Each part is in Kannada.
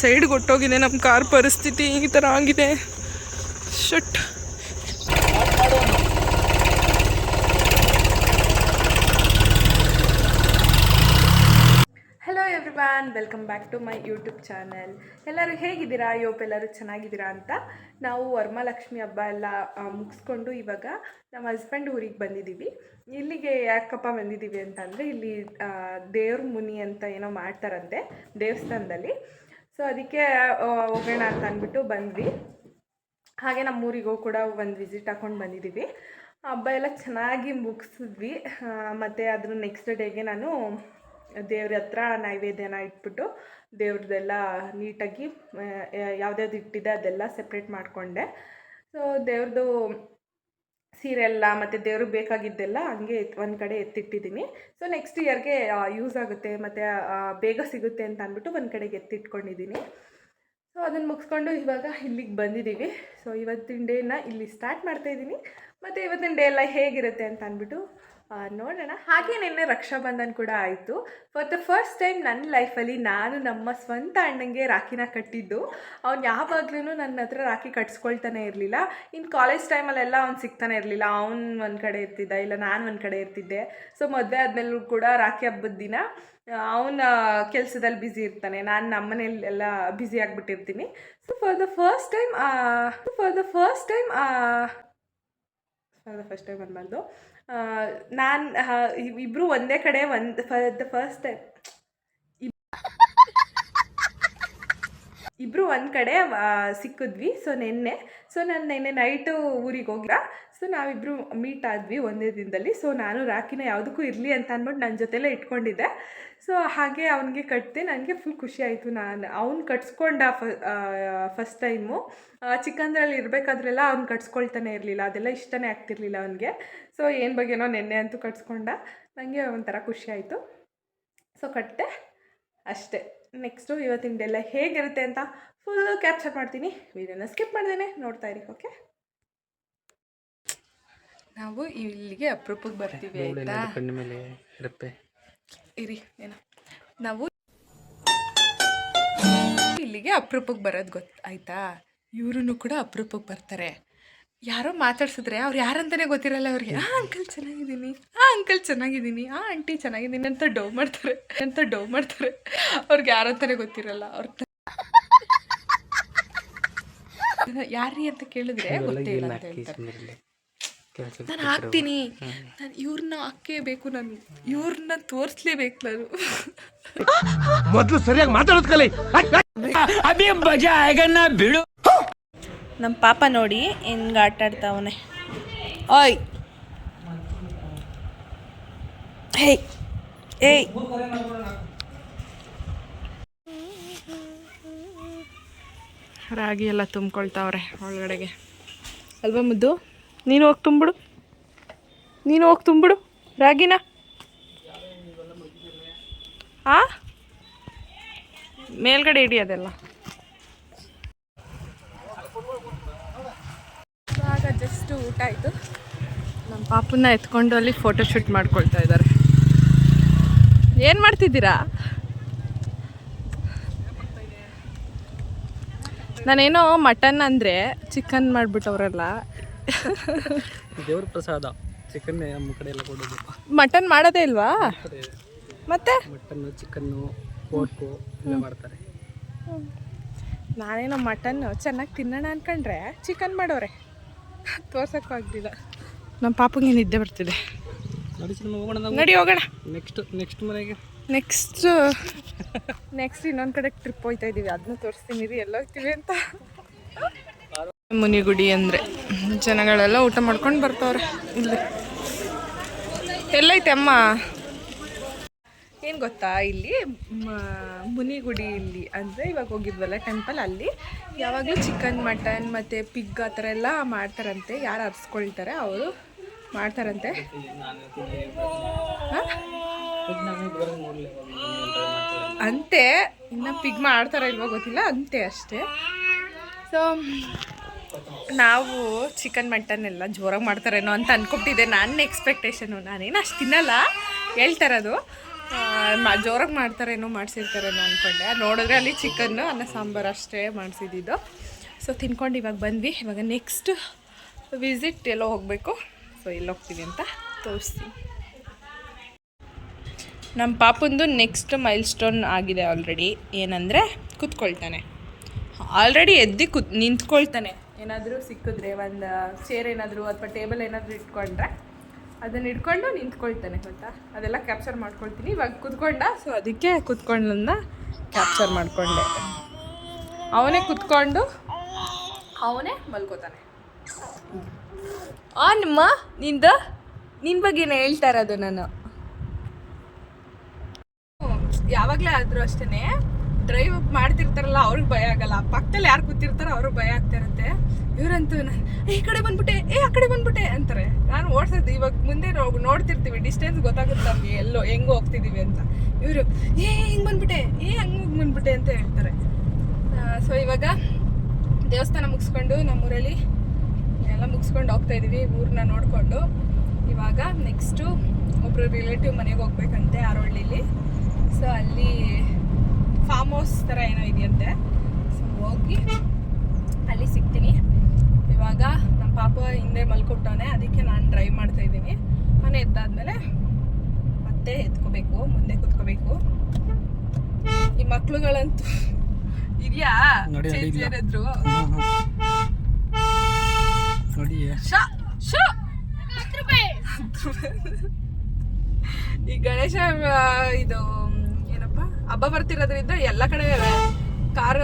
ಸೈಡ್ ಕೊಟ್ಟೋಗಿದೆ ನಮ್ಮ ಕಾರ್ ಪರಿಸ್ಥಿತಿ ಈ ಥರ ಆಗಿದೆ. Shut. Hello everyone welcome back to my YouTube channel ಎಲ್ಲರೂ ಹೇಗಿದ್ದೀರಾ? ಯೋಪ್ ಎಲ್ಲರೂ ಚೆನ್ನಾಗಿದ್ದೀರಾ ಅಂತ. ನಾವು ವರ್ಮಲಕ್ಷ್ಮಿ ಹಬ್ಬ ಎಲ್ಲ ಮುಗಿಸ್ಕೊಂಡು ಇವಾಗ ನಮ್ಮ ಹಸ್ಬೆಂಡ್ ಊರಿಗೆ ಬಂದಿದ್ದೀವಿ. ಇಲ್ಲಿಗೆ ಯಾಕಪ್ಪ ಬಂದಿದ್ದೀವಿ ಅಂತಂದರೆ ಇಲ್ಲಿ ದೇವ್ರ ಮುನಿ ಅಂತ ಏನೋ ಮಾಡ್ತಾರಂತೆ ದೇವಸ್ಥಾನದಲ್ಲಿ. ಸೊ ಅದಕ್ಕೆ ಹೋಗೋಣ ಅಂತ ಅಂದ್ಬಿಟ್ಟು ಬಂದ್ವಿ. ಹಾಗೆ ನಮ್ಮೂರಿಗೂ ಕೂಡ ಒಂದು ವಿಸಿಟ್ ಹಾಕೊಂಡು ಬಂದಿದ್ದೀವಿ ಹಬ್ಬ ಎಲ್ಲ ಚೆನ್ನಾಗಿ ಮುಗಿಸಿದ್ವಿ. ಮತ್ತು ಅದ್ರ ನೆಕ್ಸ್ಟ್ ಡೇಗೆ ನಾನು ದೇವ್ರ ಹತ್ರ ನೈವೇದ್ಯನ ಇಟ್ಬಿಟ್ಟು ದೇವ್ರದ್ದೆಲ್ಲ ನೀಟಾಗಿ ಯಾವ್ದ್ಯಾವ್ದು ಇಟ್ಟಿದೆ ಅದೆಲ್ಲ ಸೆಪ್ರೇಟ್ ಮಾಡಿಕೊಂಡೆ. ಸೊ ದೇವ್ರದ್ದು ಸೀರೆ ಎಲ್ಲ ಮತ್ತು ದೇವ್ರಿಗೆ ಬೇಕಾಗಿದ್ದೆಲ್ಲ ಹಂಗೆ ಒಂದು ಕಡೆ ಎತ್ತಿಟ್ಟಿದ್ದೀನಿ. ಸೊ ನೆಕ್ಸ್ಟ್ ಇಯರ್ಗೆ ಯೂಸ್ ಆಗುತ್ತೆ, ಮತ್ತು ಬೇಗ ಸಿಗುತ್ತೆ ಅಂತ ಅಂದ್ಬಿಟ್ಟು ಒಂದು ಕಡೆಗೆ ಎತ್ತಿಟ್ಕೊಂಡಿದ್ದೀನಿ. ಸೊ ಅದನ್ನು ಮುಗಿಸ್ಕೊಂಡು ಇವಾಗ ಇಲ್ಲಿಗೆ ಬಂದಿದ್ದೀವಿ ಸೊ ಇವತ್ತಿನ ಡೇನ ಇಲ್ಲಿ ಸ್ಟಾರ್ಟ್ ಮಾಡ್ತಾ ಇದ್ದೀನಿ ಮತ್ತು ಇವತ್ತಿನ ಡೇ ಎಲ್ಲ ಹೇಗಿರುತ್ತೆ ಅಂತ ಅಂದ್ಬಿಟ್ಟು ನೋಡೋಣ. ಹಾಗೆ ನಿನ್ನೆ ರಕ್ಷಾಬಂಧನ್ ಕೂಡ ಆಯಿತು. ಫಾರ್ ದ ಫಸ್ಟ್ ಟೈಮ್ ನನ್ನ ಲೈಫಲ್ಲಿ ನಾನು ನಮ್ಮ ಸ್ವಂತ ಅಣ್ಣಂಗೆ ರಾಖಿನ ಕಟ್ಟಿದ್ದು. ಅವ್ನು ಯಾವಾಗ್ಲೂ ನನ್ನ ಹತ್ರ ರಾಖಿ ಕಟ್ಸ್ಕೊಳ್ತಾನೆ ಇರಲಿಲ್ಲ. ಇನ್ನು ಕಾಲೇಜ್ ಟೈಮಲ್ಲೆಲ್ಲ ಅವ್ನು ಸಿಗ್ತಾನೆ ಇರಲಿಲ್ಲ. ಅವ್ನು ಒಂದು ಕಡೆ ಇರ್ತಿದ್ದ, ಇಲ್ಲ ನಾನು ಒಂದು ಕಡೆ ಇರ್ತಿದ್ದೆ. ಸೊ ಮದುವೆ ಆದಮೇಲೂ ಕೂಡ ರಾಖಿ ಹಬ್ಬದ ದಿನ ಅವನ ಕೆಲಸದಲ್ಲಿ ಬ್ಯುಸಿ ಇರ್ತಾನೆ. ನಾನು ನಮ್ಮನೇಲಿ ಎಲ್ಲ busy ಆಗಿಬಿಟ್ಟಿರ್ತೀನಿ. So for the first time for the first time for the first time ಅನ್ಬಾರ್ದು. ನಾನು ಇಬ್ಬರು ಒಂದೇ ಕಡೆ ಒಂದು ದ ಫಸ್ಟ್ ಟೈಮ್. ಇಬ್ಬರು ಒಂದು ಕಡೆ ಸಿಕ್ಕಿದ್ವಿ. ಸೊ, ನಿನ್ನೆ. ಸೊ, ನಾನು ನಿನ್ನೆ ನೈಟು ಊರಿಗೆ ಹೋಗಿಲ್ಲ ಸೊ ನಾವಿಬ್ಬರು ಮೀಟ್ ಆದ್ವಿ ಒಂದೇ ದಿನದಲ್ಲಿ. ಸೊ ನಾನು ರಾಖಿನ ಯಾವುದಕ್ಕೂ ಇರಲಿ ಅಂತ ಅಂದ್ಬಿಟ್ಟು ನನ್ನ ಜೊತೆಲೇ ಇಟ್ಕೊಂಡಿದ್ದೆ. ಸೊ ಹಾಗೆ ಅವನಿಗೆ ಕಟ್ಟಿದೆ ನನಗೆ ಫುಲ್ ಖುಷಿ ಆಯಿತು. ನಾನು ಅವ್ನು ಕಟ್ಸ್ಕೊಂಡ ಫಸ್ಟ್ ಟೈಮು ಚಿಕ್ಕಂದ್ರಲ್ಲಿ ಇರಬೇಕಾದ್ರೆಲ್ಲ ಅವ್ನು ಕಟ್ಸ್ಕೊಳ್ತಾನೆ ಇರಲಿಲ್ಲ. ಅದೆಲ್ಲ ಇಷ್ಟನೇ ಆಗ್ತಿರ್ಲಿಲ್ಲ ಅವನಿಗೆ. ಸೊ ಏನು ಬಗ್ಗೆನೋ ನೆನ್ನೆ ಅಂತೂ ಕಟ್ಸ್ಕೊಂಡ. ನನಗೆ ಒಂಥರ ಖುಷಿ ಆಯಿತು. ಸೊ ಕಟ್ಟಿದೆ ಅಷ್ಟೇ. ನೆಕ್ಸ್ಟು ಇವತ್ತಿಂದೆಲ್ಲ ಹೇಗಿರುತ್ತೆ ಅಂತ ಫುಲ್ಲು ಕ್ಯಾಪ್ಚರ್ ಮಾಡ್ತೀನಿ. ವಿಡಿಯೋನ ಸ್ಕಿಪ್ ಮಾಡ್ದೇನೆ. ನೋಡ್ತಾ ಇರಿ ಓಕೆ ನಾವು ಇಲ್ಲಿಗೆ ಅಪರೂಪಕ್ಕೆ ಬರ್ತೀವಿ ಆಯಿತಾ? ಕಣ್ಣ ಮೇಲೆ ಇರುತ್ತೆ? ಇರಿ ಏನೋ. ನಾವು ಇಲ್ಲಿಗೆ ಅಪರೂಪಕ್ಕೆ ಬರೋದು ಗೊತ್ತು ಆಯ್ತಾ? ಇವರು ಕೂಡ ಅಪರೂಪಕ್ಕೆ ಬರ್ತಾರೆ. ಯಾರೋ ಮಾತಾಡ್ಸಿದ್ರೆ ಅವ್ರು ಯಾರಂತಾನೆ ಗೊತ್ತಿರಲ್ಲ ಅವ್ರಿಗೆ ಆ ಅಂಕಲ್ ಚೆನ್ನಾಗಿದ್ದೀನಿ ಆ ಅಂಕಲ್ ಚೆನ್ನಾಗಿದ್ದೀನಿ ಆ ಆಂಟಿ ಚೆನ್ನಾಗಿದ್ದೀನಿ ಅಂತ ಡವ್ ಮಾಡ್ತಾರೆ ಅಂತ ಡವ್ ಮಾಡ್ತಾರೆ. ಅವ್ರಿಗೆ ಯಾರಂತಾನೆ ಗೊತ್ತಿರಲ್ಲ ಅವ್ರ ಯಾರೀ ಅಂತ ಕೇಳಿದ್ರೆ ಗೊತ್ತೇ ಇಲ್ಲ ಅಂತ ಹೇಳ್ತಾರೆ. ನಾನು ಹಾಕ್ತೀನಿ. ನಾನು ಇವ್ರನ್ನ ಹಾಕೇ ಬೇಕು ನಾನು ಇವ್ರನ್ನ ತೋರಿಸ್ಲೇಬೇಕು ನಾನು. ಮೊದಲು ಸರಿಯಾಗಿ ಮಾತಾಡೋದು ಕಲಿ. ಮಜಾ ಆಗನ್ನ ಬಿಡು. ನಮ್ಮ ಪಾಪ ನೋಡಿ ಹೆಂಗೆ ಆಟ ಆಡ್ತಾವನೆ. ಓಯ್. ಹೇಯ್. ಏಯ್. ರಾಗಿ ಎಲ್ಲ ತುಂಬ್ಕೊಳ್ತಾವ್ರೆ ಒಳಗಡೆಗೆ. ಅಲ್ವಾ ಮುದ್ದು? ನೀನು ಹೋಗಿ ತುಂಬಿಡು. ನೀನು ಹೋಗಿ ತುಂಬಿಡು. ರಾಗಿನ? ಆ? ಮೇಲ್ಗಡೆ ಇಡಿ ಅದೆಲ್ಲ. ಆಗ ಜಸ್ಟ್ ಊಟ ಆಯಿತು. ನಮ್ಮ ಪಾಪನ ಎತ್ಕೊಂಡು ಅಲ್ಲಿ ಫೋಟೋ ಶೂಟ್ ಮಾಡ್ಕೊಳ್ತಾ ಇದ್ದಾರೆ ಏನು ಮಾಡ್ತಿದ್ದೀರಾ? ನಾನೇನೋ ಮಟನ್ ಅಂದರೆ ಚಿಕನ್ ಮಾಡಿಬಿಟ್ಟವ್ರಲ್ಲ ದೇವ್ರ ಪ್ರಸಾದ ಚಿಕನ್ ನಮ್ಮ ಕಡೆ ಎಲ್ಲ ಕೊಡೋದು. ಮಟನ್ ಮಾಡೋದೇ ಇಲ್ವಾ? ಮತ್ತೆ? ಮಟನ್ ಚಿಕನ್ನು ಪೋರ್ಕು ಎಲ್ಲ ಮಾಡ್ತಾರೆ. ನಾನೇನೋ ಮಟನ್ ಚೆನ್ನಾಗಿ ತಿನ್ನೋಣ ಅನ್ಕೊಂಡ್ರೆ ಚಿಕನ್ ಮಾಡೋರೆ. ತೋರ್ಸಕ್ಕೂ ಆಗ್ಲಿಲ್ಲ. ನಮ್ಮ ಪಾಪಂಗೆ ನಿದ್ದೆ ಬರ್ತಿದೆ. ನೋಡಿ ಹೋಗೋಣ ನೆಕ್ಸ್ಟ್ ನೆಕ್ಸ್ಟ್ ಮನೆಗೆ. ನೆಕ್ಸ್ಟ್ ನೆಕ್ಸ್ಟ್ ಇನ್ನೊಂದು ಕಡೆ ಟ್ರಿಪ್ ಹೋಗ್ತಾ ಇದ್ದೀವಿ ಅದನ್ನ ತೋರಿಸ್ತೀನಿ ರೀ ಎಲ್ಲ ಹೋಗ್ತೀವಿ ಅಂತ. ಮುನಿಗುಡಿ ಅಂದರೆ. ಜನಗಳೆಲ್ಲ ಊಟ ಮಾಡ್ಕೊಂಡು ಬರ್ತಾವ್ರೆ ಇಲ್ಲಿ. ಎಲ್ಲೈತೆ ಅಮ್ಮ? ಏನು ಗೊತ್ತಾ ಇಲ್ಲಿ? ಮುನಿಗುಡಿ ಇಲ್ಲಿ. ಅಂದರೆ ಇವಾಗ ಹೋಗಿದ್ವಲ್ಲ ಟೆಂಪಲ್ ಅಲ್ಲಿ. ಯಾವಾಗಲೂ ಚಿಕನ್ ಮಟನ್ ಮತ್ತು ಪಿಗ್ ಆ ಥರ ಎಲ್ಲ ಮಾಡ್ತಾರಂತೆ. ಯಾರು ಅರ್ಸ್ಕೊಳ್ತಾರೆ, ಅವರು ಮಾಡ್ತಾರಂತೆ. ಅಂತೆ. ಇನ್ನು ಪಿಗ್ ಮಾಡ್ತಾರ ಇಲ್ವೋ ಗೊತ್ತಿಲ್ಲ. ಅಂತೆ ಅಷ್ಟೇ. ಸೊ ನಾವು ಚಿಕನ್ ಮಟನ್ ಎಲ್ಲ ಜೋರಾಗಿ ಮಾಡ್ತಾರೇನೋ ಅಂತ ಅನ್ಕೊಬಿಟ್ಟಿದ್ದೆ ನನ್ನ ಎಕ್ಸ್ಪೆಕ್ಟೇಷನು ನಾನೇನು ಅಷ್ಟು ತಿನ್ನಲ್ಲ. ಹೇಳ್ತಾರದು. ಜೋರಾಗಿ ಮಾಡ್ತಾರೇನೋ, ಮಾಡಿಸಿರ್ತಾರೇನೋ ಅಂದ್ಕೊಂಡೆ ನೋಡಿದ್ರೆ ಅಲ್ಲಿ ಚಿಕನ್ನು ಅನ್ನ, ಸಾಂಬಾರು ಅಷ್ಟೇ ಮಾಡಿಸಿದ್ದು ಸೊ ತಿನ್ಕೊಂಡು ಇವಾಗ ಬಂದ್ವಿ. ಇವಾಗ ನೆಕ್ಸ್ಟ್ ವಿಸಿಟ್ ಎಲ್ಲೋ ಹೋಗಬೇಕು. ಸೊ ಎಲ್ಲಿ ಹೋಗ್ತೀವಿ ಅಂತ ತೋರಿಸ್ತೀನಿ. ನಮ್ಮ ಪಾಪಂದು ನೆಕ್ಸ್ಟ್ ಮೈಲ್ ಸ್ಟೋನ್ ಆಗಿದೆ ಆಲ್ರೆಡಿ ಏನಂದರೆ ಕೂತ್ಕೊಳ್ತಾನೆ. ಆಲ್ರೆಡಿ ಎದ್ದು ಕುತ್ ನಿಂತ್ಕೊಳ್ತಾನೆ. ಏನಾದರೂ ಸಿಕ್ಕಿದ್ರೆ ಒಂದು ಚೇರ್ ಏನಾದರೂ ಅಥವಾ ಟೇಬಲ್ ಏನಾದರೂ ಇಟ್ಕೊಂಡ್ರೆ ಅದನ್ನು ಇಟ್ಕೊಂಡು ನಿಂತ್ಕೊಳ್ತಾನೆ, ಗೊತ್ತಾ? ಅದೆಲ್ಲ ಕ್ಯಾಪ್ಚರ್ ಮಾಡ್ಕೊಳ್ತೀನಿ. ಇವಾಗ ಕುತ್ಕೊಂಡ ಸೊ ಅದಕ್ಕೆ ಕುತ್ಕೊಂಡನ್ನ ಕ್ಯಾಪ್ಚರ್ ಮಾಡಿಕೊಂಡೆ. ಅವನೇ ಕುತ್ಕೊಂಡು, ಅವನೇ ಮಲ್ಕೋತಾನೆ. ಆ, ನಿಮ್ಮ, ನಿಂದ? ನಿನ್ನ ಬಗ್ಗೆನೇ ಹೇಳ್ತಾ ಇರೋದು ನಾನು. ಯಾವಾಗಲೇ ಆದರೂ ಅಷ್ಟೇ ಡ್ರೈವ್ ಮಾಡ್ತಿರ್ತಾರಲ್ಲ, ಅವ್ರಿಗೆ ಭಯ ಆಗಲ್ಲ. ಪಕ್ಕದಲ್ಲಿ ಯಾರು ಕೂತಿರ್ತಾರೋ ಅವ್ರಿಗೆ ಭಯ ಆಗ್ತಾ ಇರುತ್ತೆ. ಇವರಂತೂ ಈ ಕಡೆ ಬಂದ್ಬಿಟ್ಟೆ, ಏ, ಆ ಕಡೆ ಬಂದ್ಬಿಟ್ಟೆ ಅಂತಾರೆ. ನಾನು ಓಡಿಸೋದು, ಇವಾಗ ಮುಂದೆ ನೋಡ್ತಿರ್ತೀವಿ ಡಿಸ್ಟೆನ್ಸ್ ಗೊತ್ತಾಗುತ್ತೆ ನಮಗೆ, ಎಲ್ಲೋ, ಹೆಂಗೆ ಹೋಗ್ತಿದ್ದೀವಿ ಅಂತ. ಇವರು, ಏ, ಹಿಂಗೆ ಬಂದ್ಬಿಟ್ಟೆ, ಏ, ಹಂಗೆ ಬಂದ್ಬಿಟ್ಟೆ ಅಂತ ಹೇಳ್ತಾರೆ. ಸೊ ಇವಾಗ ದೇವಸ್ಥಾನ ಮುಗಿಸ್ಕೊಂಡು ನಮ್ಮೂರಲ್ಲಿ ಎಲ್ಲ ಮುಗಿಸ್ಕೊಂಡು ಹೋಗ್ತಾ ಇದೀವಿ ಊರನ್ನ ನೋಡಿಕೊಂಡು. ಇವಾಗ ನೆಕ್ಸ್ಟು ಒಬ್ಬರು ರಿಲೇಟಿವ್ ಮನೆಗೆ ಹೋಗ್ಬೇಕಂತೆ, ಆರೋಳ್ಳಿಲಿ. ಸೊ ಅಲ್ಲಿ ಫಾರ್ಮ್ ಹೌಸ್ ಥರ ಏನೋ ಇದೆಯಂತೆ. ಸೊ ಹೋಗಿ ಅಲ್ಲಿ ಸಿಗ್ತೀನಿ. ಇವಾಗ ನಮ್ಮ ಪಾಪ ಹಿಂದೆ ಮಲ್ಕೊಟ್ಟವನೆ ಅದಕ್ಕೆ ನಾನು ಡ್ರೈವ್ ಮಾಡ್ತಾ ಇದ್ದೀನಿ. ಮನೆ ಎದ್ದಾದ್ಮೇಲೆ ಮತ್ತೆ ಎತ್ಕೋಬೇಕು ಮುಂದೆ ಕುತ್ಕೋಬೇಕು. ಈ ಮಕ್ಳುಗಳಂತೂ ಇದೆಯಾ. ಏನಾದ್ರು? ಈ ಗಣೇಶ ಇದು ಹಬ್ಬ ಬರ್ತಿರೋದ್ರಿಂದ ಎಲ್ಲ ಕಡೆ ಕಾರ್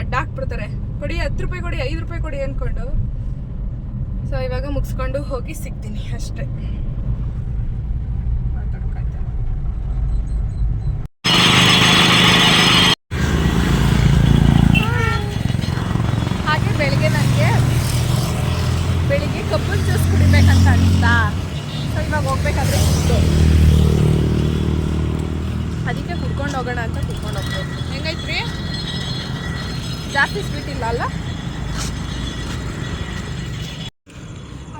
ಅಡ್ಡ ಹಾಕ್ಬಿಡ್ತಾರೆ ಕೊಡಿ ಹತ್ತು ರೂಪಾಯಿ ಕೊಡಿ, ಐದು ರೂಪಾಯಿ ಕೊಡಿ ಅನ್ಕೊಂಡು. ಸೊ ಇವಾಗ ಮುಗಿಸ್ಕೊಂಡು ಹೋಗಿ ಸಿಗ್ತೀನಿ ಅಷ್ಟೇ. ಹಾಗೆ ಬೆಳಿಗ್ಗೆ ನನಗೆ ಬೆಳಿಗ್ಗೆ ಕಬ್ಬು ಜ್ಯೂಸ್ ಕುಡಿಬೇಕಂತ ಅನಿಸ್ತಾ. ಸೊ ಇವಾಗ ಹೋಗ್ಬೇಕಾದ್ರೆ ಅದಕ್ಕೆ ಕುಡ್ಕೊಂಡು ಹೋಗೋಣ ಅಂತ ಕುಡ್ಕೊಂಡು ಹೋಗ್ಬೋದು. ಹೆಂಗೈತ್ರಿ? ಜಾಸ್ತಿ ಸ್ವೀಟ್ ಇಲ್ಲ ಅಲ್ಲ?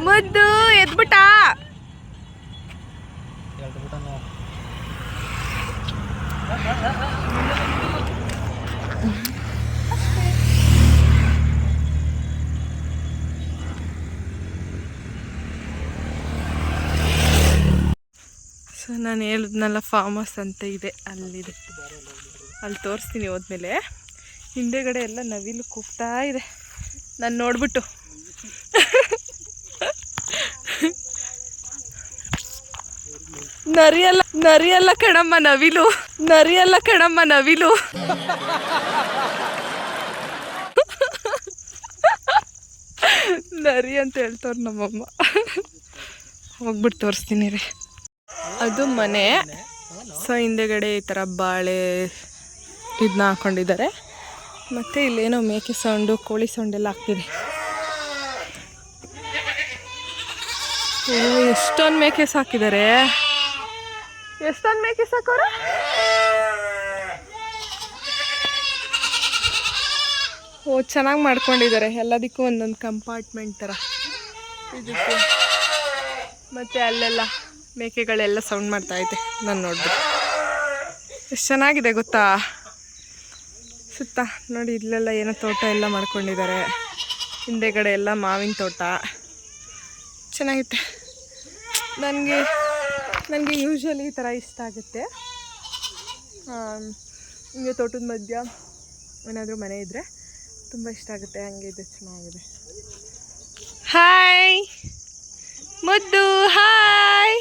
ಮುದ್ದು ಎದ್ಬಿಟ್ಟ ಎರಡು ಊಟ ನಾವು ಸೊ ನಾನು ಹೇಳಿದ್ನಲ್ಲ ಫಾರ್ಮ್ ಹೌಸ್ ಅಂತ ಇದೆ, ಅಲ್ಲಿದೆ. ಅಲ್ಲಿ ತೋರಿಸ್ತೀನಿ ಹೋದ್ಮೇಲೆ. ಹಿಂದೆಗಡೆ ಎಲ್ಲ ನವಿಲು ಕೂಗ್ತಾ ಇದೆ. ನಾನು ನೋಡ್ಬಿಟ್ಟು. ನರಿಯಲ್ಲ ನರಿಯಲ್ಲ ಕಣಮ್ಮ ನವಿಲು. ನರಿಯಲ್ಲ ಕಣಮ್ಮ ನವಿಲು. ನರಿ ಅಂತ ಹೇಳ್ತವ್ರು ನಮ್ಮಮ್ಮ. ಹೋಗ್ಬಿಟ್ಟು ತೋರಿಸ್ತೀನಿ ರೀ. ಅದು ಮನೆ. ಸೊ ಹಿಂದೆಗಡೆ ಈ ಥರ ಬಾಳೆ ಇದನ್ನ ಹಾಕೊಂಡಿದ್ದಾರೆ. ಮತ್ತು ಇಲ್ಲೇನೋ ಮೇಕೆ ಸೌಂಡು, ಕೋಳಿ ಸೌಂಡ್ ಎಲ್ಲ ಆಗ್ತಿದೆ ಓ, ಎಷ್ಟೊಂದು ಮೇಕೆ ಸಾಕಿದ್ದಾರೆ. ಎಷ್ಟೊಂದು ಮೇಕೆ ಸಾಕೋರು? ಓ, ಚೆನ್ನಾಗಿ ಮಾಡ್ಕೊಂಡಿದ್ದಾರೆ. ಎಲ್ಲದಕ್ಕೂ ಒಂದೊಂದು ಕಂಪಾರ್ಟ್ಮೆಂಟ್ ಥರ ಇದಕ್ಕೆ ಮತ್ತು ಅಲ್ಲೆಲ್ಲ ಮೇಕೆಗಳೆಲ್ಲ ಸೌಂಡ್ ಮಾಡ್ತಾ ಐತೆ ನಾನು ನೋಡ್ಬಿಟ್ಟು ಎಷ್ಟು ಚೆನ್ನಾಗಿದೆ ಗೊತ್ತಾ? ಸುತ್ತ ನೋಡಿ ಇಲ್ಲೆಲ್ಲ ಏನೋ ತೋಟ ಎಲ್ಲ ಮಾಡ್ಕೊಂಡಿದ್ದಾರೆ. ಹಿಂದೆಗಡೆ ಎಲ್ಲ ಮಾವಿನ ತೋಟ. ಚೆನ್ನಾಗಿತ್ತೆ. ನನಗೆ ನನಗೆ ಯೂಶ್ವಲಿ ಈ ಥರ ಇಷ್ಟ ಆಗುತ್ತೆ. ಹಿಂಗೆ ತೋಟದ ಮಧ್ಯ ಏನಾದರೂ ಮನೆ ಇದ್ದರೆ ತುಂಬ ಇಷ್ಟ ಆಗುತ್ತೆ. ಹಂಗೆ ಇದೆ ಚೆನ್ನಾಗಿದೆ. ಹಾಯ್ ಮುದ್ದು ಹಾಯ್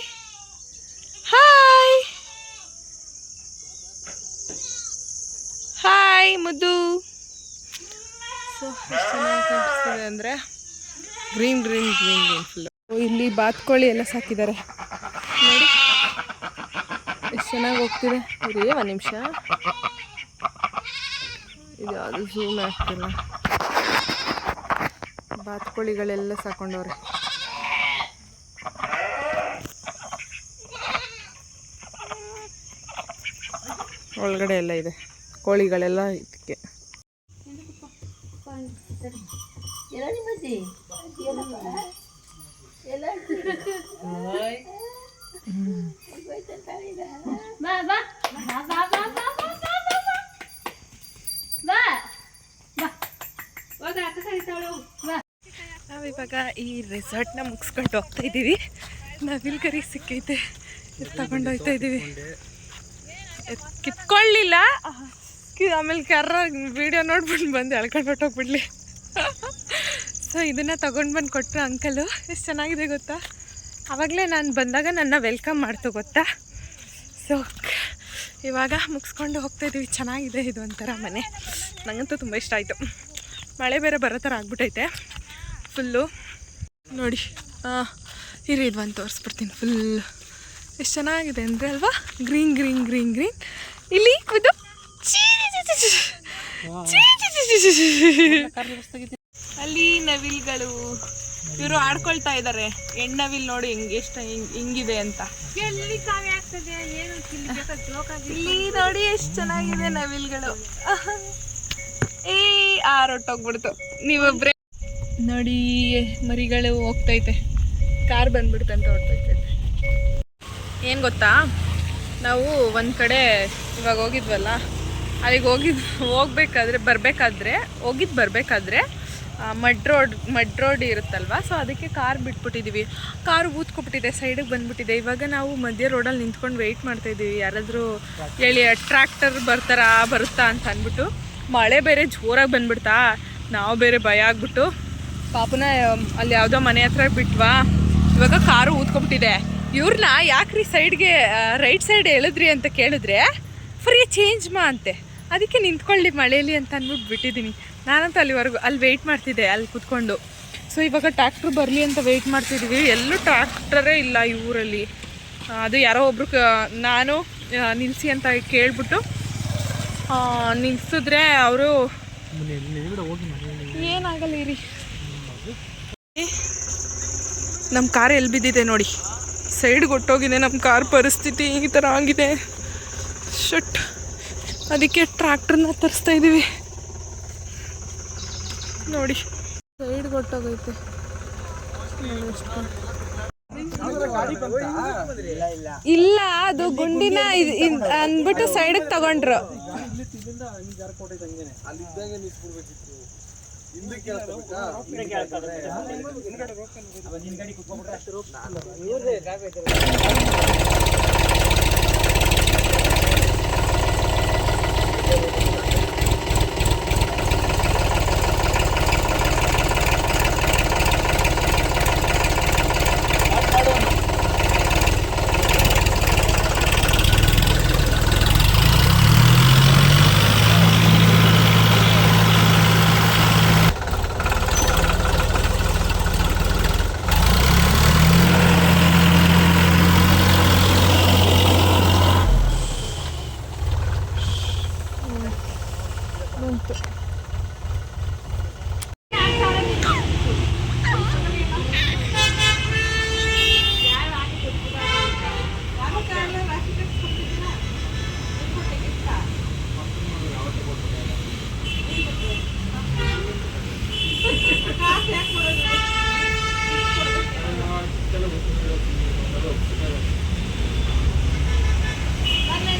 ಹಾಯ್ ಮುದ್ದು ಸೊ ಚೆನ್ನಾಗಿ ಅಂದರೆ green green green green full ಇಲ್ಲಿ ಬಾತ್ಕೋಳಿ ಎಲ್ಲ ಸಾಕಿದ್ದಾರೆ. ನೋಡಿ. ಎಷ್ಟು ಚೆನ್ನಾಗಿ ಹೋಗ್ತಿದೆ. ಇರಿ ಒಂದು ನಿಮಿಷ. ಇದು ಯಾವುದು ಝೂಮ್ ಆಗ್ತಿಲ್ಲ. ಬಾತ್ಕೋಳಿಗಳೆಲ್ಲ ಸಾಕೊಂಡವ್ರೆ. ಒಳಗಡೆ ಎಲ್ಲ ಇದೆ. ಕೋಳಿಗಳೆಲ್ಲ ಇದಕ್ಕೆ. ನಾವಿವಾಗ ಈ ರೆಸಾರ್ಟ್ನ ಮುಗಿಸ್ಕೊಂಡು ಹೋಗ್ತಾ ಇದ್ದೀವಿ. ನವಿಲ್ ಕರಿ ಸಿಕ್ಕೈತೆ. ತಗೊಂಡೋಗ್ತಾ ಇದ್ದೀವಿ. ಕಿತ್ಕೊಳ್ಳಿಲ್ಲ. ಆಮೇಲೆ ಕರ್ರ ವಿಡಿಯೋ ನೋಡ್ಬಿಟ್ಟು ಬಂದು ಎಳ್ಕೊಂಡು ಹೊಟ್ಟೋಗ್ಬಿಡ್ಲಿ ಸೊ ಇದನ್ನು ತೊಗೊಂಡು ಬಂದು ಕೊಟ್ಟರು ಅಂಕಲು ಎಷ್ಟು ಚೆನ್ನಾಗಿದೆ ಗೊತ್ತಾ? ಆವಾಗಲೇ ನಾನು ಬಂದಾಗ ನನ್ನ ವೆಲ್ಕಮ್ ಮಾಡ್ತು ಗೊತ್ತಾ? ಸೊ ಇವಾಗ ಮುಗಿಸ್ಕೊಂಡು ಹೋಗ್ತಾಯಿದ್ದೀವಿ ಚೆನ್ನಾಗಿದೆ ಇದು ಒಂಥರ ಮನೆ. ನನಗಂತೂ ತುಂಬ ಇಷ್ಟ ಆಯಿತು. ಮಳೆ ಬೇರೆ ಬರೋ ಥರ ಆಗ್ಬಿಟ್ಟೈತೆ. ಫುಲ್ಲು ನೋಡಿ ಇರಿ, ಇದು ಒಂದು ತೋರಿಸ್ಬಿಡ್ತೀನಿ ಫುಲ್ ಎಷ್ಟು ಚೆನ್ನಾಗಿದೆ ಅಂದರೆ ಅಲ್ವಾ? ಗ್ರೀನ್ ಗ್ರೀನ್ ಗ್ರೀನ್ ಗ್ರೀನ್ ಇಲ್ಲಿ, ಇದು. ಅಲ್ಲಿ ನವಿಲ್ಗಳು. ಇವರು ಆಡ್ಕೊಳ್ತಾ ಇದ್ದಾರೆ ಹೆಣ್ಣವಿಲ್ ನೋಡಿ ಹೆಂಗ್ ಎಷ್ಟ ಹಿಂಗಿದೆ ಅಂತ. ಇಲ್ಲಿ ನೋಡಿ ಎಷ್ಟು ಚೆನ್ನಾಗಿದೆ ನವಿಲ್ಗಳು. ಏ ಆರೊಟ್ಟೋಗ್ಬಿಡ್ತು ನೀವೊಬ್ರೆ. ನೋಡಿ, ಮರಿಗಳು ಹೋಗ್ತೈತೆ. ಕಾರ್ ಬಂದ್ಬಿಡ್ತಂತ ಅಂತ ಏನು ಗೊತ್ತಾ? ನಾವು ಒಂದ್ ಕಡೆ ಇವಾಗ ಹೋಗಿದ್ವಲ್ಲ. ಅಲ್ಲಿಗೆ ಹೋಗಿದ್ ಹೋಗ್ಬೇಕಾದ್ರೆ, ಬರಬೇಕಾದ್ರೆ ಹೋಗಿದ್ದು ಬರಬೇಕಾದ್ರೆ ಮಡ್ ರೋಡ್ ಮಡ್ ರೋಡ್ ಇರುತ್ತಲ್ವ? ಸೊ ಅದಕ್ಕೆ ಕಾರ್ ಬಿಟ್ಬಿಟ್ಟಿದ್ದೀವಿ ಕಾರ್ ಊದ್ಕೊಬಿಟ್ಟಿದೆ ಸೈಡಿಗೆ ಬಂದ್ಬಿಟ್ಟಿದೆ. ಇವಾಗ ನಾವು ಮಧ್ಯ ರೋಡಲ್ಲಿ ನಿಂತ್ಕೊಂಡು ವೆಯ್ಟ್ ಮಾಡ್ತಾ ಇದ್ದೀವಿ ಯಾರಾದರೂ ಹೇಳಿ ಟ್ರ್ಯಾಕ್ಟರ್ ಬರ್ತಾರಾ, ಬರುತ್ತಾ ಅಂತ ಅಂದ್ಬಿಟ್ಟು. ಮಳೆ ಬೇರೆ ಜೋರಾಗಿ ಬಂದ್ಬಿಡ್ತಾ. ನಾವು ಬೇರೆ ಭಯ ಆಗ್ಬಿಟ್ಟು. ಪಾಪನ ಅಲ್ಲಿ ಯಾವುದೋ ಮನೆ ಹತ್ರ ಬಿಟ್ವಾ. ಇವಾಗ ಕಾರು ಊದ್ಕೊಬಿಟ್ಟಿದೆ. ಇವ್ರನ್ನ ಯಾಕ್ರಿ ಸೈಡ್ಗೆ ರೈಟ್ ಸೈಡ್ ಹೇಳಿದ್ರಿ ಅಂತ ಕೇಳಿದ್ರೆ ಫ್ರೀ ಚೇಂಜ್ ಮಾ ಅಂತೆ. ಅದಕ್ಕೆ ನಿಂತ್ಕೊಳ್ಳಿ ಮಳೇಲಿ ಅಂತ ಅಂದ್ಬಿಟ್ಟು ಬಿಟ್ಟಿದ್ದೀನಿ. ನಾನಂತೂ ಅಲ್ಲಿವರೆಗೂ ಅಲ್ಲಿ ವೆಯ್ಟ್ ಮಾಡ್ತಿದ್ದೆ, ಅಲ್ಲಿ ಕುತ್ಕೊಂಡು. ಸೊ ಇವಾಗ ಟ್ರ್ಯಾಕ್ಟ್ರ್ ಬರಲಿ ಅಂತ ವೆಯ್ಟ್ ಮಾಡ್ತಿದ್ದೀವಿ ಎಲ್ಲೂ ಟ್ರ್ಯಾಕ್ಟರೇ ಇಲ್ಲ ಈ ಊರಲ್ಲಿ. ಅದು ಯಾರೋ ಒಬ್ರು ನಾನು ನಿಲ್ಲಿಸಿ ಅಂತ ಕೇಳಿಬಿಟ್ಟು ನಿಲ್ಸಿದ್ರೆ ಅವರು ಏನಾಗಲ್ಲ ಇರಿ ನಮ್ಮ ಕಾರ್ ಎಲ್ಲಿ ಬಿದ್ದಿದೆ ನೋಡಿ. ಸೈಡ್ಗೆ ಒಟ್ಟೋಗಿದೆ ನಮ್ಮ ಕಾರ್ ಪರಿಸ್ಥಿತಿ ಈ ಥರ ಆಗಿದೆ. ಶಟ್ ಅದಕ್ಕೆ ಟ್ರ್ಯಾಕ್ಟರ್ನ ತರಿಸ್ತಾ ಇದ್ದೀವಿ ನೋಡಿ. ಸೈಡ್ ಕೊಟ್ಟೋಗೈತೆ ಇಲ್ಲ ಅದು ಗುಂಡಿನ ಅಂದ್ಬಿಟ್ಟು ಸೈಡಿಗೆ ತಗೊಂಡ್ರು. ಬಂತು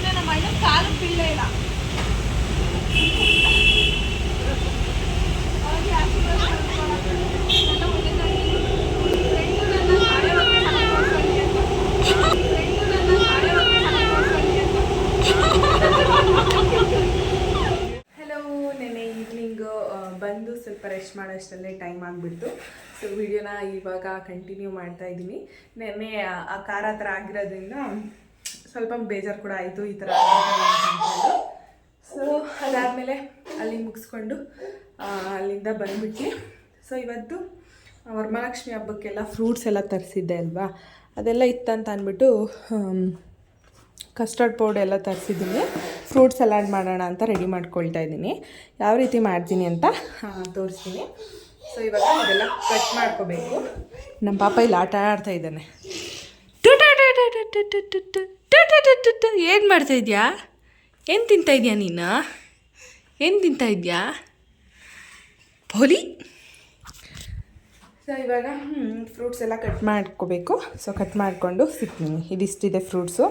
ನಮ್ಮ ಅಣ್ಣ ಕಾಲು ಬೀಳಲೇ ಇಲ್ಲ ಹಲೋ ನೆನ್ನೆ ಈವ್ನಿಂಗ್ ಬಂದು ಸ್ವಲ್ಪ ರೆಸ್ಟ್ ಮಾಡೋಷ್ಟರಲ್ಲೇ ಟೈಮ್ ಸೊ ವಿಡಿಯೋನ ಇವಾಗ ಕಂಟಿನ್ಯೂ ಮಾಡ್ತಾ ಇದ್ದೀನಿ. ನೆನ್ನೆ, ಆ- ಆ ಥರ ಆಗಿರೋದ್ರಿಂದ ಸ್ವಲ್ಪ ಬೇಜಾರು ಕೂಡ ಆಯಿತು ಈ ಥರ ಸೊ ಅದಾದಮೇಲೆ ಅಲ್ಲಿ ಮುಗಿಸ್ಕೊಂಡು ಅಲ್ಲಿಂದ ಬಂದುಬಿಟ್ಟು ಸೊ ಇವತ್ತು ವರಮಹಾಲಕ್ಷ್ಮಿ ಹಬ್ಬಕ್ಕೆಲ್ಲ ಫ್ರೂಟ್ಸ್ ಎಲ್ಲ ತರಿಸಿದ್ದೆ ಅಲ್ವಾ? ಅದೆಲ್ಲ ಇತ್ತಂತ ಅಂದ್ಬಿಟ್ಟು ಕಸ್ಟರ್ಡ್ ಪೌಡರ್ ಎಲ್ಲ ತರಿಸಿದ್ದೀನಿ. ಫ್ರೂಟ್ ಸಲಾಡ್ ಮಾಡೋಣ ಅಂತ ರೆಡಿ ಮಾಡ್ಕೊಳ್ತಾ ಇದ್ದೀನಿ. ಯಾವ ರೀತಿ ಮಾಡ್ತೀನಿ ಅಂತ ತೋರಿಸ್ತೀನಿ. ಸೊ ಇವಾಗ ಇದೆಲ್ಲ ಕಟ್ ಮಾಡ್ಕೋಬೇಕು ನಮ್ಮ ಪಾಪ ಇಲ್ಲಿ ಆಟ ಆಡ್ತಾ ಇದ್ದಾನೆ ಏನು ಮಾಡ್ತಾ ಇದೆಯಾ ಏನು ತಿಂತಾ ಇದೆಯಾ ನೀನು ಏನು ತಿಂತಾ ಇದೆಯಾ ಪೋಲಿ ಸೊ ಇವಾಗ ಫ್ರೂಟ್ಸ್ ಎಲ್ಲ ಕಟ್ ಮಾಡ್ಕೋಬೇಕು ಸೊ ಕಟ್ ಮಾಡಿಕೊಂಡು ಸಿಗ್ತೀನಿ ಇದಿಷ್ಟಿದೆ ಫ್ರೂಟ್ಸು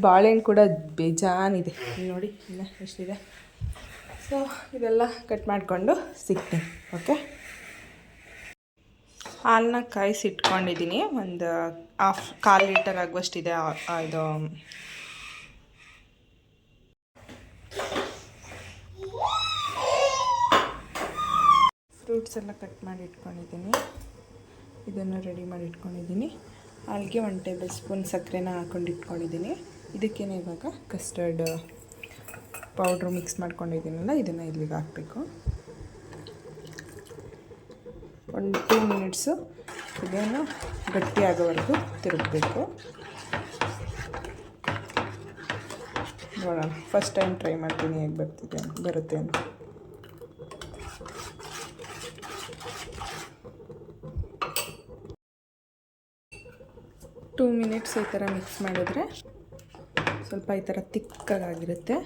ಬಾಳೆಹಣ್ಣು ಕೂಡ ಬೇಜಾನಿದೆ ನೋಡಿ ಇನ್ನು ಎಷ್ಟಿದೆ ಸೊ ಇದೆಲ್ಲ ಕಟ್ ಮಾಡಿಕೊಂಡು ಸಿಗ್ತೀನಿ ಓಕೆ ಹಾಲನ್ನ ಕಾಯಿಸಿ ಇಟ್ಕೊಂಡಿದ್ದೀನಿ. ಒಂದು ಹಾಫ್ ಕಾಲು ಲೀಟರ್ ಆಗುವಷ್ಟಿದೆ ಇದು. ಫ್ರೂಟ್ಸ್ ಎಲ್ಲ ಕಟ್ ಮಾಡಿ ಇಟ್ಕೊಂಡಿದ್ದೀನಿ. ಇದನ್ನು ರೆಡಿ ಮಾಡಿ ಇಟ್ಕೊಂಡಿದ್ದೀನಿ. ಹಾಲಿಗೆ ಒನ್ ಟೇಬಲ್ ಸ್ಪೂನ್ ಸಕ್ಕರೆನ ಹಾಕೊಂಡು ಇಟ್ಕೊಂಡಿದ್ದೀನಿ. ಇದಕ್ಕೇನೆ ಇವಾಗ ಕಸ್ಟರ್ಡ್ ಪೌಡ್ರು ಮಿಕ್ಸ್ ಮಾಡ್ಕೊಂಡಿದ್ದೀನಲ್ಲ, ಇದನ್ನು ಇಲ್ಲಿಗೆ ಹಾಕಬೇಕು. ಒಂದು ಟೂ ಮಿನಿಟ್ಸು ಇದನ್ನು ಗಟ್ಟಿಯಾಗೋವರೆಗೂ ತಿರುಗಬೇಕು. ನೋಡೋಣ ಫಸ್ಟ್ ಟೈಮ್ ಟ್ರೈ ಮಾಡ್ತೀನಿ ಹೇಗೆ ಬರ್ತಿದೆ ಬರುತ್ತೆ ಅಂತ. ಟೂ ಮಿನಿಟ್ಸ್ ಈ ಥರ ಮಿಕ್ಸ್ ಮಾಡಿದ್ರೆ ಸ್ವಲ್ಪ ಈ ಥರ ತಿಕ್ಕಾಗಿರುತ್ತೆ.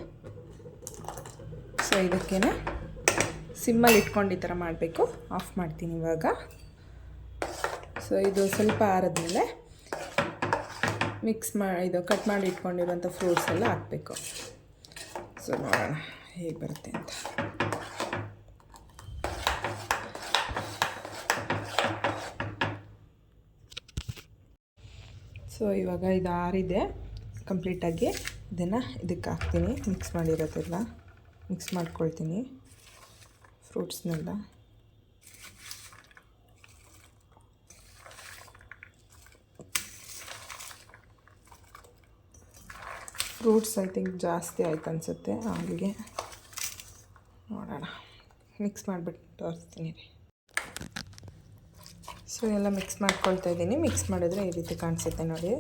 ಸೊ ಇದಕ್ಕೇ ಸಿಮ್ಮಲ್ಲಿ ಇಟ್ಕೊಂಡು ಈ ಥರ ಮಾಡಬೇಕು. ಆಫ್ ಮಾಡ್ತೀನಿ ಇವಾಗ. ಸೊ ಇದು ಸ್ವಲ್ಪ ಆರದ್ಮೇಲೆ ಮಿಕ್ಸ್ ಮಾ, ಇದು ಕಟ್ ಮಾಡಿ ಇಟ್ಕೊಂಡಿರೋಂಥ ಫ್ರೂಟ್ಸ್ ಎಲ್ಲ ಹಾಕಬೇಕು. ಸೊ ನೋಡೋಣ ಹೇಗೆ ಬರುತ್ತೆ ಅಂತ. ಸೊ ಇವಾಗ ಇದು ಆರಿದೆ. ಕಂಪ್ಲೀಟಾಗಿ ಇದನ್ನು ಇದಕ್ಕೆ ಹಾಕ್ತೀನಿ. ಮಿಕ್ಸ್ ಮಾಡಿರೋದೆಲ್ಲ. ಮಿಕ್ಸ್ ಮಾಡ್ಕೊಳ್ತೀನಿ. ಫ್ರೂಟ್ಸ್ನೆಲ್ಲ. ಫ್ರೂಟ್ಸ್ ಐ ಥಿಂಕ್ ಜಾಸ್ತಿ ಆಯ್ತು ಅನಿಸುತ್ತೆ ಹಾಗೆ ನೋಡೋಣ. ಮಿಕ್ಸ್ ಮಾಡಿಬಿಟ್ಟು ತೋರಿಸ್ತೀನಿ ಸೊ ಎಲ್ಲ ಮಿಕ್ಸ್ ಮಾಡ್ಕೊಳ್ತಾ ಇದ್ದೀನಿ. ಮಿಕ್ಸ್ ಮಾಡಿದ್ರೆ ಈ ರೀತಿ ಕಾಣಿಸುತ್ತೆ ನೋಡಿ.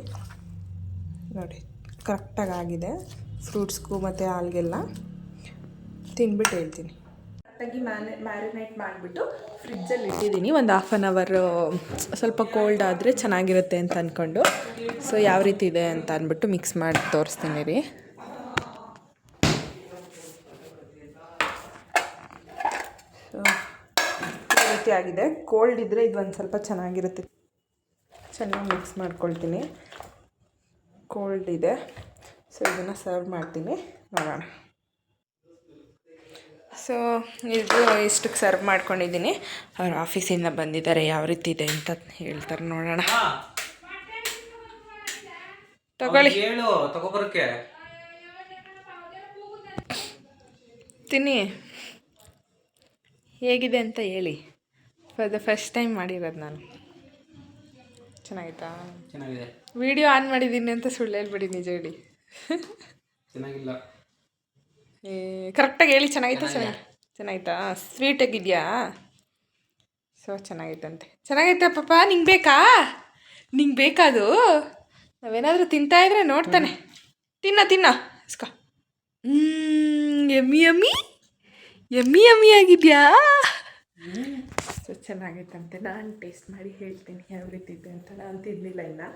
ನೋಡಿ ಕರೆಕ್ಟಾಗಿ ಆಗಿದೆ. ಫ್ರೂಟ್ಸ್ಗೂ ಮತ್ತು ಹಾಲ್ಗೆಲ್ಲ ತಿನ್ಬಿಟ್ಟು ಹೇಳ್ತೀನಿ. ಕರೆಕ್ಟಾಗಿ ಮ್ಯಾನೆ, ಮ್ಯಾರಿನೇಟ್ ಮಾಡಿಬಿಟ್ಟು ಫ್ರಿಜ್ಜಲ್ಲಿ ಇಟ್ಟಿದ್ದೀನಿ. ಒಂದು ಹಾಫ್ ಆನ್ ಅವರ್ ಸ್ವಲ್ಪ ಕೋಲ್ಡ್ ಆದರೆ ಚೆನ್ನಾಗಿರುತ್ತೆ ಅಂತ ಅಂದ್ಕೊಂಡು ಸೊ ಯಾವ ರೀತಿ ಇದೆ ಅಂತ ಅಂದ್ಬಿಟ್ಟು ಮಿಕ್ಸ್ ಮಾಡಿ ತೋರಿಸ್ತೀನಿ ರೀ. ಆಗಿದೆ. ಕೋಲ್ಡ್ ಇದ್ದರೆ ಇದು ಒಂದು ಸ್ವಲ್ಪ ಚೆನ್ನಾಗಿರುತ್ತೆ. ಚೆನ್ನಾಗಿ ಮಿಕ್ಸ್ ಮಾಡ್ಕೊಳ್ತೀನಿ. ಕೋಲ್ಡ್ ಇದೆ. ಸೊ ಇದನ್ನು ಸರ್ವ್ ಮಾಡ್ತೀನಿ. ನೋಡೋಣ. ಸೊ ಇದು ಇಷ್ಟಕ್ಕೆ ಸರ್ವ್ ಮಾಡ್ಕೊಂಡಿದ್ದೀನಿ. ಅವ್ರ ಆಫೀಸಿಂದ ಬಂದಿದ್ದಾರೆ ಯಾವ ರೀತಿ ಇದೆ ಅಂತ ಹೇಳ್ತಾರೆ ನೋಡೋಣ. ತಗೊಳ್ಳಿ. ಹೇಳು ತಗೋಬರಕ್ಕೆ ತಿನ್ನಿ. ಹೇಗಿದೆ ಅಂತ ಹೇಳಿ. ಫಾರ್ ದ ಫಸ್ಟ್ ಟೈಮ್ ಮಾಡಿರೋದು ನಾನು. ಚೆನ್ನಾಗಿತ್ತಾ? ಚೆನ್ನಾಗಿದೆ. ವಿಡಿಯೋ ಆನ್ ಮಾಡಿದ್ದೀನಿ ಅಂತ ಸುಳ್ಳು ಹೇಳ್ಬಿಡಿ ನಿಜ ಹೇಳಿ. ಚೆನ್ನಾಗಿಲ್ಲ. ಕರೆಕ್ಟಾಗಿ ಹೇಳಿ ಚೆನ್ನಾಗಿತ್ತು ಚೆನ್ನಾಗಿ. ಚೆನ್ನಾಗಿತ್ತಾ? ಸ್ವೀಟಾಗಿದೆಯಾ ಸೊ ಚೆನ್ನಾಗಿತ್ತಂತೆ. ಚೆನ್ನಾಗೈತೆ ಪಾಪ ನಿಂಗೆ ಬೇಕಾ? ನಿಂಗೆ ಬೇಕಾದು ನಾವೇನಾದರೂ ತಿಂತಾ ಇದ್ರೆ ನೋಡ್ತಾನೆ. ತಿನ್ನ ತಿನ್ನ. ಇಸ್ಕೊ. ಎಮ್ಮಿ ಎಮ್ಮಿ? ಎಮ್ಮಿ ಎಮ್ಮಿ ಆಗಿದೆಯಾ? ಸೊ ಚೆನ್ನಾಗೈತಂತೆ ನಾನು ಟೇಸ್ಟ್ ಮಾಡಿ ಹೇಳ್ತೀನಿ ಯಾವ ರೀತಿ ಇದೆ ಅಂತ. ನಾನು ತಿನ್ನಲಿಲ್ಲ ಇನ್ನು.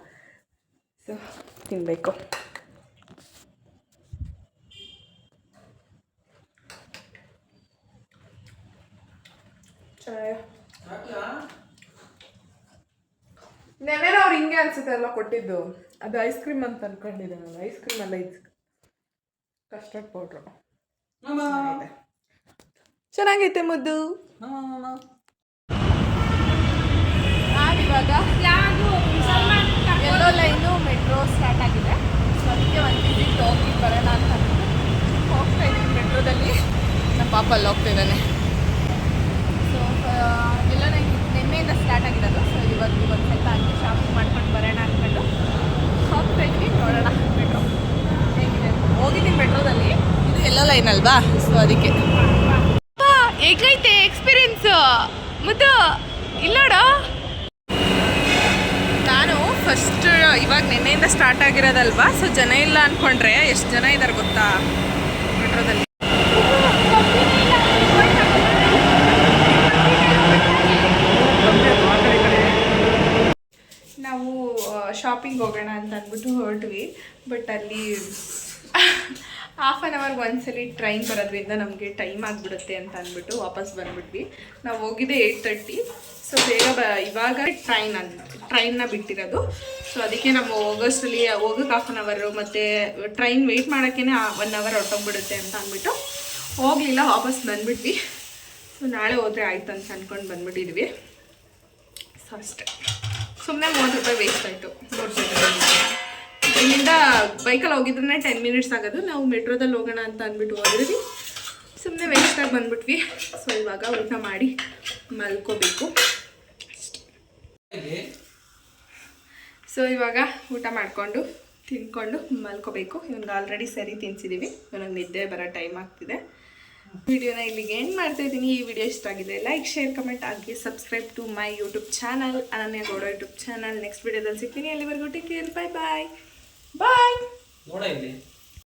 ಸೊ ತಿನ್ನಬೇಕು ನೆನ್ನೆನ ಅವ್ರು ಹಿಂಗೆ ಅನ್ಸುತ್ತೆ ಎಲ್ಲ ಕೊಟ್ಟಿದ್ದು? ಅದು ಐಸ್ ಕ್ರೀಮ್ ಅಂತ ಅನ್ಕೊಂಡಿದ್ದೆ ನಾನು. ಐಸ್ ಕ್ರೀಮ್ ಅಲ್ಲ ಇದು ಕಸ್ಟರ್ಡ್ ಪೌಡ್ರು ಚೆನ್ನಾಗೈತೆ. ಮುದ್ದು. ಇವಾಗ ಎಲ್ಲೋ ಲೈನು ಮೆಟ್ರೋ ಸ್ಟಾರ್ಟ್ ಆಗಿದೆ. ಸೊ ಅದಕ್ಕೆ ಒಂದು ವಿಸಿಟ್ ಹೋಗಿ ಬರೋಣ ಅಂತ ಹೋಗ್ತಾ ಇದ್ದೀನಿ ಮೆಟ್ರೋದಲ್ಲಿ ನಮ್ಮ ಪಾಪ ಅಲ್ಲಿ ಹೋಗ್ತಾ ಇದ್ದಾನೆ ಸೊ ಎಲ್ಲ ನಂಗೆ ನಿನ್ನೆಯಿಂದ ಸ್ಟಾರ್ಟ್ ಆಗಿರೋದು. ಸೊ ಇವತ್ತು ಒಂದು ಸ್ವಲ್ಪ ಹಂಗೆ ಶಾಪಿಂಗ್ ಮಾಡ್ಕೊಂಡು ಬರೋಣ ಅಂದ್ಕೊಂಡು ಹೋಗ್ತಾ ನೋಡೋಣ ಮೆಟ್ರೋ ಹೇಗಿದೆ. ಹೋಗಿದ್ದೀನಿ ಮೆಟ್ರೋದಲ್ಲಿ. ಇದು ಎಲ್ಲೋ ಲೈನ್ ಅಲ್ವಾ? ಸೊ ಅದಕ್ಕೆ. ಹೇಗೈತೆ ಎಕ್ಸ್ಪೀರಿಯನ್ಸ್ ಮತ್ತು ಇಲ್ಲೋಡ ನಾನು ಫಸ್ಟ್ ಇವಾಗ ನಿನ್ನೆಯಿಂದ ಸ್ಟಾರ್ಟ್ ಆಗಿರೋದಲ್ವಾ? ಸೊ ಜನ ಇಲ್ಲ ಅಂದ್ಕೊಂಡ್ರೆ ಎಷ್ಟು ಜನ ಇದ್ದಾರೆ ಗೊತ್ತಾ? ಮೆಟ್ರೋದಲ್ಲಿ. ಶಾಪಿಂಗ್ ಹೋಗೋಣ ಅಂತ ಅಂದ್ಬಿಟ್ಟು ಹೊರಟ್ವಿ. ಬಟ್ ಅಲ್ಲಿ ಹಾಫ್ ಆನ್ ಅವರ್ ಒಂದ್ಸಲಿ ಟ್ರೈನ್ ಬರೋದ್ರಿಂದ ನಮಗೆ ಟೈಮ್ ಆಗಿಬಿಡುತ್ತೆ ಅಂತ ಅಂದ್ಬಿಟ್ಟು ವಾಪಸ್ ಬಂದ್ಬಿಟ್ವಿ. ನಾವು ಹೋಗಿದ್ದೆ ಏಯ್ಟ್ ತರ್ಟಿ ಸೊ ಬೇಗ ಬ, ಇವಾಗ ಟ್ರೈನ್ ಅನ್ ಟ್ರೈನ್ನ ಬಿಟ್ಟಿರೋದು. ಸೊ ಅದಕ್ಕೆ ನಾವು ಹೋಗೋಷ್ಟರಲ್ಲಿ, ಹೋಗೋಕೆ ಹಾಫ್ ಆನ್ ಅವರು ಮತ್ತು ಟ್ರೈನ್ ವೆಯ್ಟ್ ಮಾಡೋಕ್ಕೇ ಒನ್ ಅವರ್ ಹೊರಟೋಗ್ಬಿಡುತ್ತೆ ಅಂತ ಅಂದ್ಬಿಟ್ಟು ಹೋಗಲಿಲ್ಲ, ವಾಪಸ್ ಬಂದ್ಬಿಟ್ವಿ. ಸೊ ನಾಳೆ ಹೋದರೆ ಆಯ್ತು ಅಂತ ಅಂದ್ಕೊಂಡು ಬಂದ್ಬಿಟ್ಟಿದ್ವಿ. ಸೊ ಅಷ್ಟೇ. ಸುಮ್ಮನೆ ಮೂವತ್ತು ರೂಪಾಯಿ ವೇಸ್ಟ್ ಆಯಿತು. ಮೂರು ಜನ ಇಲ್ಲಿಂದ ಬೈಕಲ್ಲಿ ಹೋಗಿದ್ರೆ ಟೆನ್ ಮಿನಿಟ್ಸ್ ಆಗೋದು. ನಾವು ಮೆಟ್ರೋದಲ್ಲಿ ಹೋಗೋಣ ಅಂತ ಅಂದ್ಬಿಟ್ಟು ಹೋದ್ರಿ ಸುಮ್ಮನೆ ವೇಸ್ಟಾಗಿ ಬಂದ್ಬಿಟ್ವಿ. ಸೊ ಇವಾಗ ಊಟ ಮಾಡಿ ಮಲ್ಕೋಬೇಕು. ಸೊ ಇವಾಗ ಊಟ ಮಾಡಿಕೊಂಡು, ತಿನ್ಕೊಂಡು ಮಲ್ಕೋಬೇಕು. ಇವನ್ಗೆ ಆಲ್ರೆಡಿ ಸರಿ ತಿನ್ಸಿದ್ದೀವಿ ಇವನಿಗೆ ನಿದ್ದೆ ಬರೋ ಟೈಮ್ ಆಗ್ತಿದೆ. ವಿಡಿಯೋನ ಇಲ್ಲಿಗೆ ಏನು ಮಾಡ್ತಾ ಇದ್ದೀನಿ. ಈ ವಿಡಿಯೋ ಇಷ್ಟ ಆಗಿದೆ ಲೈಕ್ ಶೇರ್ ಕಮೆಂಟ್ ಆಗಿ subscribe to my YouTube channel Ananya Gowda YouTube channel next ವಿಡಿಯೋದಲ್ಲಿ ಸಿಗ್ತೀನಿ. ಅಲ್ಲಿವರೆಗೂ ಟೇಕ್ ಕೇರ್ ಬಾಯ್ ಬಾಯ್ ಬಾಯ್